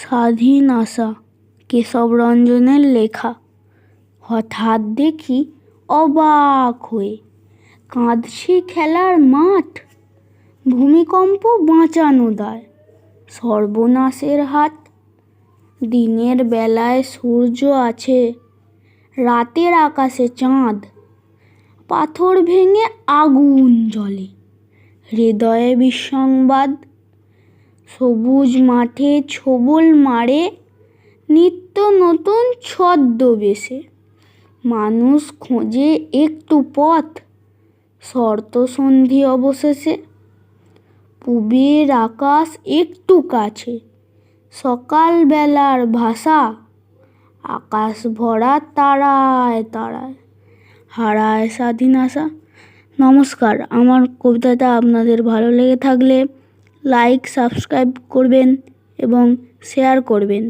স্বাধীন আশা, কেশব রঞ্জনের লেখা। হঠাৎ দেখি অবাক হয়ে কাঁদছে খেলার মাঠ, ভূমিকম্প বাঁচানো দায়। সর্বনাশের হাত, দিনের বেলায় সূর্য আছে, রাতের আকাশে চাঁদ, পাথর ভেঙে আগুন জ্বলে। হৃদয়ে বিসংবাদ সবুজ মাঠে ছোবল মারে, নিত্য নতুন ছদ্মবেশে মানুষ খোঁজে একটু পথ, শর্ত সন্ধি অবশেষে। পুবের আকাশ একটু কাছে, সকালবেলার ভাষা। আকাশ ভরা তারায় তারায়, হারায় স্বাধীন আশা। নমস্কার, আমার কবিতাটা আপনাদের ভালো লেগে থাকলে লাইক সাবস্ক্রাইব করবেন এবং শেয়ার করবেন।